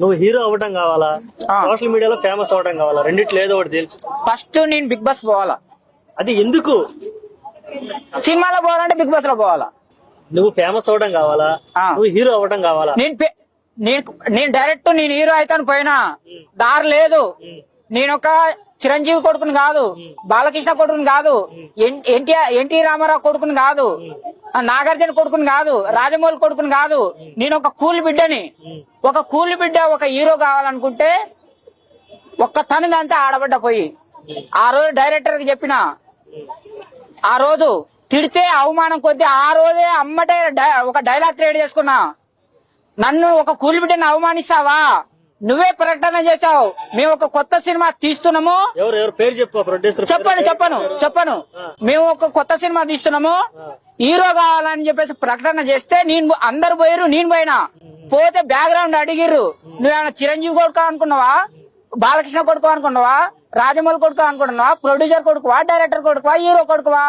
నువ్వు హీరో అవ్వటం కావాలా. సోషల్ మీడియాలో ఫేమస్ అవ్వటం కావాలా? రెండిట్లో ఏదో ఒకటి తెలుసు ఫస్ట్ నేను బిగ్ బాస్ పోవాలా. అది ఎందుకు? సినిమాలో పోవాలంటే బిగ్ బాస్లో పోవాలా. నువ్వు ఫేమస్ అవ్వడం కావాలా. నువ్వు హీరో అవ్వటం కావాలా? నేను నేను నేను డైరెక్ట్ నేను హీరో అవుతాను పోయినా. దారి లేదు. నేను ఒక చిరంజీవి కొడుకుని కాదు. బాలకృష్ణ కొడుకుని కాదు. ఎన్- ఎన్టీఆర్ ఎన్టీ రామారావు కొడుకుని కాదు. నాగార్జున కొడుకుని కాదు రాజమౌళి కొడుకుని కాదు. నేను ఒక కూలి బిడ్డని. ఒక కూలి బిడ్డ ఒక హీరో కావాలనుకుంటే ఒక్క తనదంతా ఆడబడ్డ పోయి. ఆ రోజు డైరెక్టర్కి చెప్పిన ఆ రోజు తిడితే అవమానం కొద్దీ ఆ రోజే అమ్మటే డై- ఒక డైలాగ్ క్రియేట్ చేసుకున్నా. నన్ను ఒక కూలి బిడ్డని అవమానిస్తావా? నువ్వే ప్రకటన చేశావు. మేము ఒక కొత్త సినిమా తీస్తున్నాము. ఎవరు ఎవరు పేరు చెప్పు ప్రొడ్యూసర్ చెప్పను చెప్పను. చెప్పను మేము ఒక కొత్త సినిమా తీస్తున్నాము. హీరో కావాలని చెప్పేసి ప్రకటన చేస్తే నేను అందరు పోయారు నేను పోయినా. పోతే బ్యాక్గ్రౌండ్ అడిగిర్రు. నువ్వేమైనా చిరంజీవి కొడుకు అనుకున్నావా? బాలకృష్ణ కొడుకు అనుకున్నావా? రాజమౌళి కొడుకు అనుకున్నావా? ప్రొడ్యూసర్ కొడుకువా? డైరెక్టర్ కొడుకువా? హీరో కొడుకువా?